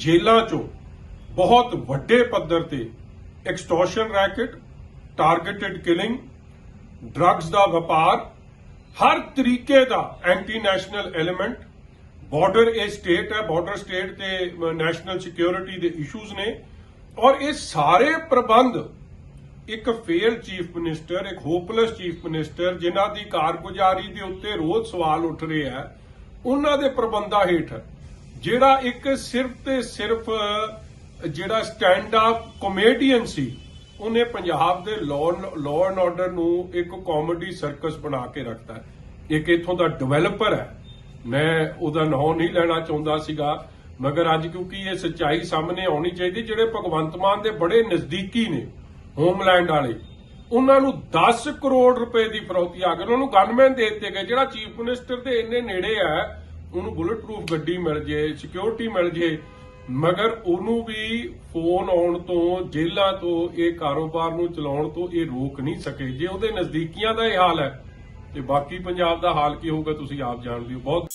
ਜੇਲ੍ਹਾਂ 'ਚੋਂ ਬਹੁਤ ਵੱਡੇ ਪੱਧਰ ਤੇ extortion racket targeted killing drugs ਦਾ ਵਪਾਰ, ਹਰ ਤਰੀਕੇ ਦਾ ਐਂਟੀ ਨੈਸ਼ਨਲ ਐਲੀਮੈਂਟ ਬਾਰਡਰ ਇਹ ਸਟੇਟ ਹੈ ਬਾਰਡਰ ਸਟੇਟ ਤੇ ਨੈਸ਼ਨਲ ਸਿਕਿਉਰਿਟੀ ਦੇ ਇਸ਼ੂਜ਼ ਨੇ ਔਰ ਇਹ ਸਾਰੇ ਪ੍ਰਬੰਧ ਇੱਕ ਫੇਲ ਚੀਫ ਮਿਨਿਸਟਰ ਇੱਕ ਹੋਪਲੈਸ ਚੀਫ ਮਿਨਿਸਟਰ ਜਿਨ੍ਹਾਂ ਦੀ ਕਾਰਗੁਜ਼ਾਰੀ ਦੇ ਉੱਤੇ ਰੋਜ਼ ਸਵਾਲ ਉੱਠ ਰਹੇ ਆ ਉਹਨਾਂ ਦੇ ਪ੍ਰਬੰਧਾਂ ਹੇਠ ਜਿਹੜਾ ਇੱਕ ਸਿਰਫ ਤੇ ਸਿਰਫ, ਜਿਹੜਾ ਸਟੈਂਡ ਅਪ ਕਮੇਡੀਅਨ ਸੀ, ਉਹਨੇ ਪੰਜਾਬ ਦੇ ਲਾਅ ਐਂਡ ਆਰਡਰ ਨੂੰ ਇੱਕ ਕਾਮੇਡੀ ਸਰਕਸ ਬਣਾ ਕੇ ਰੱਖਤਾ ਇੱਕ ਇਥੋਂ ਦਾ ਡਿਵੈਲਪਰ ਹੈ। ਮੈਂ ਉਹਦਾ ਨਾਮ ਨਹੀਂ ਲੈਣਾ ਚਾਹੁੰਦਾ ਸੀਗਾ, ਮਗਰ ਅੱਜ ਕਿਉਂਕਿ ਇਹ ਸੱਚਾਈ ਸਾਹਮਣੇ ਆਉਣੀ ਚਾਹੀਦੀ, ਜਿਹੜੇ ਭਗਵੰਤ ਮਾਨ ਦੇ ਬੜੇ ਨਜ਼ਦੀਕੀ ਨੇ ਹੋਮਲੈਂਡ ਵਾਲੇ, ਉਹਨਾਂ ਨੂੰ 10 ਕਰੋੜ ਰੁਪਏ ਦੀ ਫਰੌਤੀ ਆ ਗਈ, ਉਹਨਾਂ ਨੂੰ ਗਨਮੈਨ ਦੇ ਦਿੱਤੇ ਗਏ, ਜਿਹੜਾ ਚੀਫ ਮਿਨਿਸਟਰ ਦੇ ਇੰਨੇ ਨੇੜੇ ਹੈ ਉਹਨੂੰ ਬੁਲਟ ਪ੍ਰੂਫ ਗੱਡੀ ਮਿਲ ਜੇ ਸਿਕਿਉਰਿਟੀ ਮਿਲ ਜੇ, ਮਗਰ ਉਹਨੂੰ ਵੀ ਫੋਨ ਆਉਣ ਤੋਂ ਜੇਲਾਂ ਤੋਂ, ਇਹ ਕਾਰੋਬਾਰ ਨੂੰ ਚਲਾਉਣ ਤੋਂ ਇਹ ਰੋਕ ਨਹੀਂ ਸਕੇ। ਜੇ ਉਹਦੇ ਨਜ਼ਦੀਕੀਆਂ ਦਾ ਇਹ ਹਾਲ ਹੈ, ਤੇ ਬਾਕੀ ਪੰਜਾਬ ਦਾ ਹਾਲ ਕੀ ਹੋਊਗਾ ਤੁਸੀਂ ਆਪ ਜਾਣਦੇ ਹੋ। ਬਹੁਤ